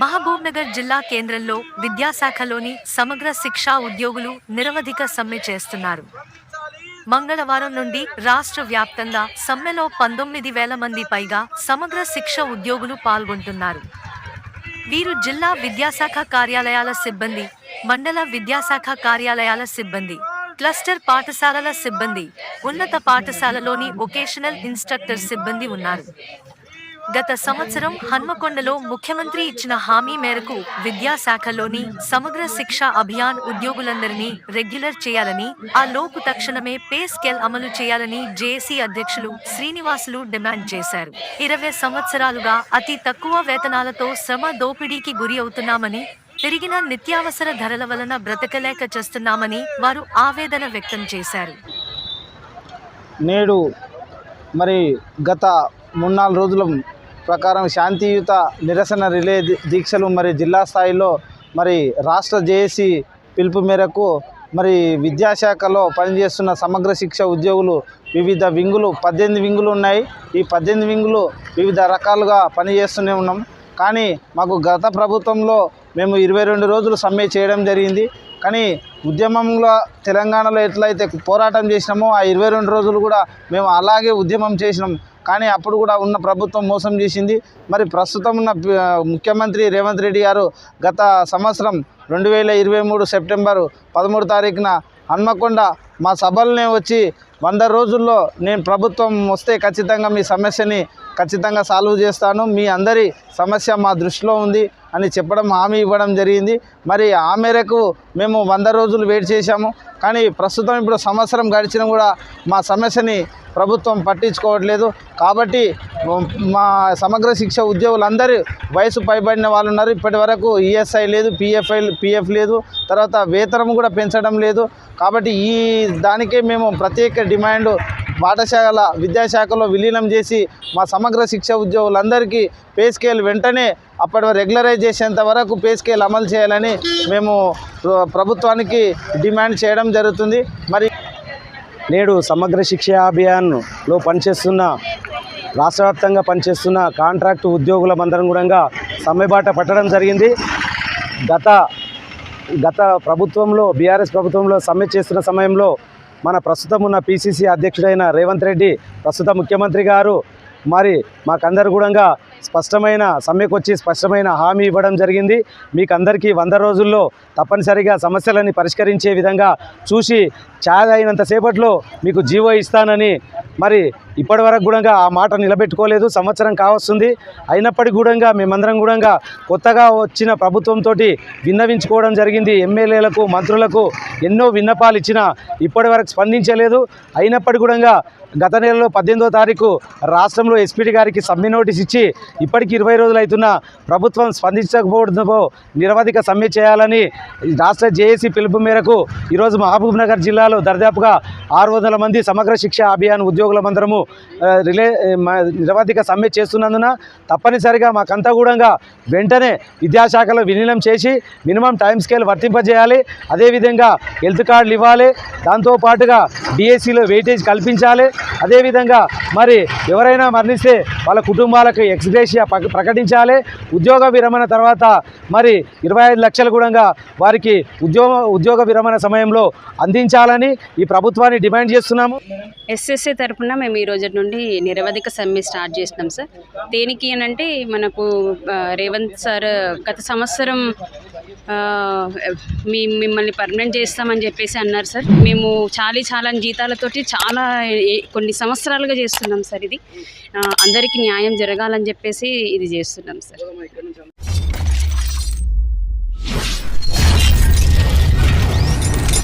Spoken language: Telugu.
మహబూబ్నగర్ జిల్లా కేంద్రంలో విద్యాశాఖలోని సమగ్ర శిక్షా ఉద్యోగులు నిరవధిక సమ్మె చేస్తున్నారు. మంగళవారం నుండి రాష్ట్ర వ్యాప్తంగా సమ్మెలో పంతొమ్మిది వేల మంది పైగా సమగ్ర శిక్ష ఉద్యోగులు పాల్గొంటున్నారు. వీరు జిల్లా విద్యాశాఖ కార్యాలయాల సిబ్బంది మండల విద్యాశాఖ కార్యాలయాల సిబ్బంది క్లస్టర్ పాఠశాలల సిబ్బంది ఉన్నత పాఠశాలలోని వొకేషనల్ ఇన్స్ట్రక్టర్ సిబ్బంది ఉన్నారు. గత సంవత్సరం హన్మకొండలో ముఖ్యమంత్రి ఇచ్చిన హామీ మేరకు విద్యాశాఖలోని సమగ్ర శిక్ష అభియాన్ ఉద్యోగులందరినీ రెగ్యులర్ చేయాలని ఆ లోపు తక్షణమే పే స్కేల్ అమలు చేయాలని జేఏసీ అధ్యక్షులు శ్రీనివాసులు డిమాండ్ చేశారు. ఇరవై సంవత్సరాలుగా అతి తక్కువ వేతనాలతో శ్రమ దోపిడీకి గురి అవుతున్నామని పెరిగిన నిత్యావసర ధరల వలన బ్రతకలేక చేస్తున్నామని వారు ఆవేదన వ్యక్తం చేశారు. నేడు మరి గత మూడు నాలుగు రోజుల ప్రకారం శాంతియుత నిరసన రిలే దీక్షలు మరి జిల్లా స్థాయిలో మరి రాష్ట్ర జేఏసీ పిలుపు మేరకు మరి విద్యాశాఖలో పనిచేస్తున్న సమగ్ర శిక్ష ఉద్యోగులు వివిధ వింగులు పద్దెనిమిది వింగులు ఉన్నాయి. ఈ పద్దెనిమిది వింగులు వివిధ రకాలుగా పనిచేస్తూనే ఉన్నాం. కానీ మాకు గత ప్రభుత్వంలో మేము ఇరవై రెండు రోజులు సమ్మె చేయడం జరిగింది. కానీ ఉద్యమంలో తెలంగాణలో ఎట్లయితే పోరాటం చేసినామో ఆ ఇరవై రెండు రోజులు కూడా మేము అలాగే ఉద్యమం చేసినాం. కానీ అప్పుడు కూడా ఉన్న ప్రభుత్వం మోసం చేసింది. మరి ప్రస్తుతం ఉన్న ముఖ్యమంత్రి రేవంత్ రెడ్డి గారు గత సంవత్సరం రెండు వేల ఇరవై మూడు సెప్టెంబరు పదమూడు తారీఖున హన్మకొండ మా సభలనే వచ్చి వంద రోజుల్లో నేను ప్రభుత్వం వస్తే ఖచ్చితంగా మీ సమస్యని ఖచ్చితంగా సాల్వ్ చేస్తాను. మీ అందరి సమస్య మా దృష్టిలో ఉంది. అని చెప్పడం హామీ ఇవ్వడం జరిగింది. మరి ఆ మేరకు మేము వంద రోజులు వెయిట్ చేశాము. కానీ ప్రస్తుతం ఇప్పుడు సంవత్సరం గడిచినా కూడా మా సమస్యని ప్రభుత్వం పట్టించుకోవట్లేదు. కాబట్టి మా సమగ్ర శిక్ష ఉద్యోగులందరూ వయసు పైబడిన వాళ్ళు ఉన్నారు. ఇప్పటి వరకు ఈఎస్ఐ లేదు పిఎఫ్ఐ పిఎఫ్ లేదు. తర్వాత వేతనం కూడా పెంచడం లేదు. కాబట్టి ఈ దానికే మేము ప్రత్యేక డిమాండ్ పాఠశాల విద్యాశాఖలో విలీనం చేసి మా సమగ్ర శిక్ష ఉద్యోగులందరికీ పే స్కేల్ వెంటనే అప్పటి రెగ్యులరైజ్ చేసేంత వరకు పే స్కేల్ అమలు చేయాలని మేము ప్రభుత్వానికి డిమాండ్ చేయడం జరుగుతుంది. మరి నేడు సమగ్ర శిక్ష అభియాన్లో పనిచేస్తున్న రాష్ట్ర వ్యాప్తంగా పనిచేస్తున్న కాంట్రాక్టు ఉద్యోగులమందరం కూడా సమ్మెబాట పట్టడం జరిగింది. గత గత ప్రభుత్వంలో బీఆర్ఎస్ ప్రభుత్వంలో సమ్మె చేస్తున్న సమయంలో మన ప్రస్తుతం ఉన్న పిసిసి అధ్యక్షుడైన రేవంత్ రెడ్డి ప్రస్తుత ముఖ్యమంత్రి గారు మరి మాకందరు కూడా స్పష్టమైన సమ్మెకు వచ్చి స్పష్టమైన హామీ ఇవ్వడం జరిగింది. మీకు అందరికీ వంద రోజుల్లో తప్పనిసరిగా సమస్యలని పరిష్కరించే విధంగా చూసి ఛాయ్ అయినంతసేపట్లో మీకు జీవో ఇస్తానని మరి ఇప్పటి వరకు కూడా ఆ మాట నిలబెట్టుకోలేదు. సంవత్సరం కావస్తుంది. అయినప్పటికీ కూడా మేమందరం కూడా కొత్తగా వచ్చిన ప్రభుత్వంతో విన్నవించుకోవడం జరిగింది. ఎమ్మెల్యేలకు మంత్రులకు ఎన్నో విన్నపాలు ఇచ్చినా ఇప్పటి వరకు స్పందించలేదు. అయినప్పటికీ కూడా గత నెలలో పద్దెనిమిదో తారీఖు రాష్ట్రంలో ఎస్పీడి గారికి సమ్మె నోటీస్ ఇచ్చి ఇప్పటికి ఇరవై రోజులు అవుతున్నా ప్రభుత్వం స్పందించకపోవడంతో నిరవధిక సమ్మె చేయాలని రాష్ట్ర జేఏసీ పిలుపు మేరకు ఈరోజు మహబూబ్ నగర్ జిల్లాలో దర్దాపుగా ఆరు వందల మంది సమగ్ర శిక్ష అభియాన్ ఉద్యోగులమందరము మందరము రిలే నిరవధిక సమ్మె చేస్తున్నందున తప్పనిసరిగా మాకంతా కూడా వెంటనే విద్యాశాఖలో విలీనం చేసి మినిమం టైం స్కేల్ వర్తింపజేయాలి. అదేవిధంగా హెల్త్ కార్డులు ఇవ్వాలి. దాంతోపాటుగా డిఎస్సిలో వెయిటేజ్ కల్పించాలి. అదేవిధంగా మరి ఎవరైనా మరణిస్తే వాళ్ళ కుటుంబాలకు ఎక్స్గ్రేషియా ప్రకటించాలి. ఉద్యోగ విరమణ తర్వాత మరి ఇరవై ఐదు లక్షలు కూడా వారికి ఉద్యోగ ఉద్యోగ విరమణ సమయంలో అందించాలని ఈ ప్రభుత్వాన్ని డిమాండ్ చేస్తున్నాము. ఎస్ఎస్ఏ తరపున మేము ఈ రోజు నుండి నిరవధిక సమ్మె స్టార్ట్ చేసినాం సార్. దేనికి అని అంటే మనకు రేవంత్ సార్ గత సంవత్సరం మీ మిమ్మల్ని పర్మనెంట్ చేస్తామని చెప్పేసి అన్నారు సార్. మేము చాలీ చాలా జీతాలతోటి చాలా కొన్ని సంవత్సరాలుగా చేస్తున్నాం సార్ ఇది. అందరికీ న్యాయం జరగాలని చెప్పేసి ఇది చేస్తున్నాం సార్.